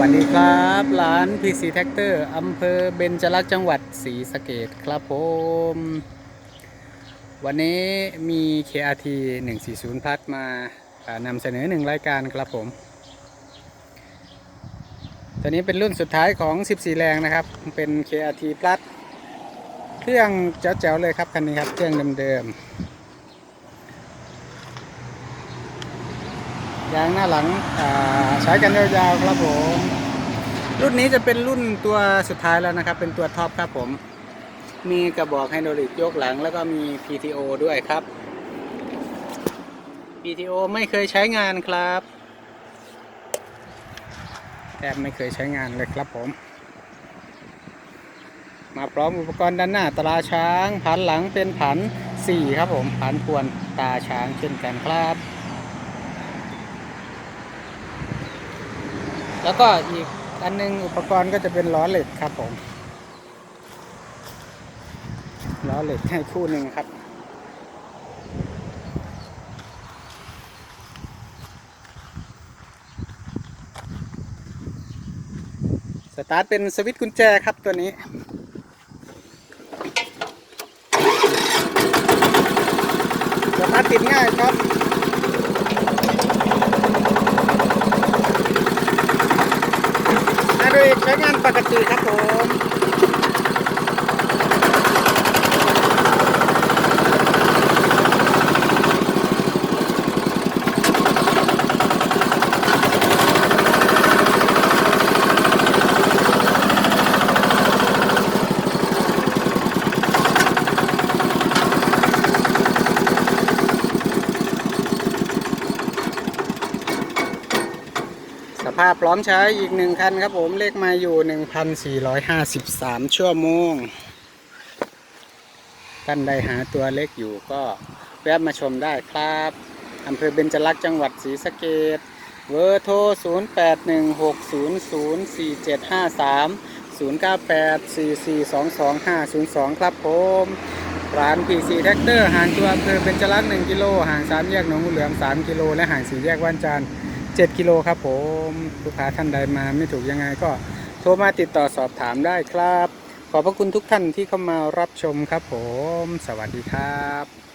วัสดีครับ ร้าน PC t r a c t o r อำเภอเบญจรักษ์จังหวัดศรีสะเกดครับผม วันนี้มี KRT 140 พัดมาอ่านำเสนอหนึ่งรายการครับผม ตัวนี้เป็นรุ่นสุดท้ายของ 14 แรงนะครับ เป็น KRT Plus เครื่องเจ๋วๆเลยครับคันนี้ครับ เครื่องเดิมๆ ยางหน้าหลังใช้กันยาวๆครับผม รุ่นนี้จะเป็นรุ่นตัวสุดท้ายแล้วนะครับ เป็นตัวท็อปครับผม มีกระบอกไฮดรอลิกยกหลัง แล้วก็มี PTO ด้วยครับ PTO ไม่เคยใช้งานครับแทบไม่เคยใช้งานเลยครับผม มาพร้อมอุปกรณ์ด้านหน้าตราช้าง ผันหลังเป็นผัน4ครับผม ผันควรตาช้างเช่นกันครับ แล้วก็อีกอันหนึงอุปกรณ์ก็จะเป็นล้อเหล็กครับผมล้อเหล็กให้คู่หนึ่งครับ สตาร์ทเป็นสวิตช์กุญแจครับตัวนี้สตาร์ทติดง่ายครับ ไฮดรอลิก ใช้งานปกติครับผม สภาพพร้อมใช้อีกหนึ่งคันครับผมเลขมาอยู่1,453ชั่วโมงท่านใดหาตัวเลขอยู่ก็แวะมาชมได้ครับอำเภอเบญจรักษ์จังหวัดศรีสะเกดเบอร์โทร 0816004753 0984422502 ครับผม ร้าน PC Tractor ห่างตัวอำเภอเบญจรักษ์1กิโลห่าง3แยกหนองงูเหลือม3กิโลและห่าง4แยกว่านจาน 7 กิโลครับผมลูกค้าท่านใดมาไม่ถูกยังไงก็โทรมาติดต่อสอบถามได้ครับ ขอบพระคุณทุกท่านที่เข้ามารับชมครับผม สวัสดีครับ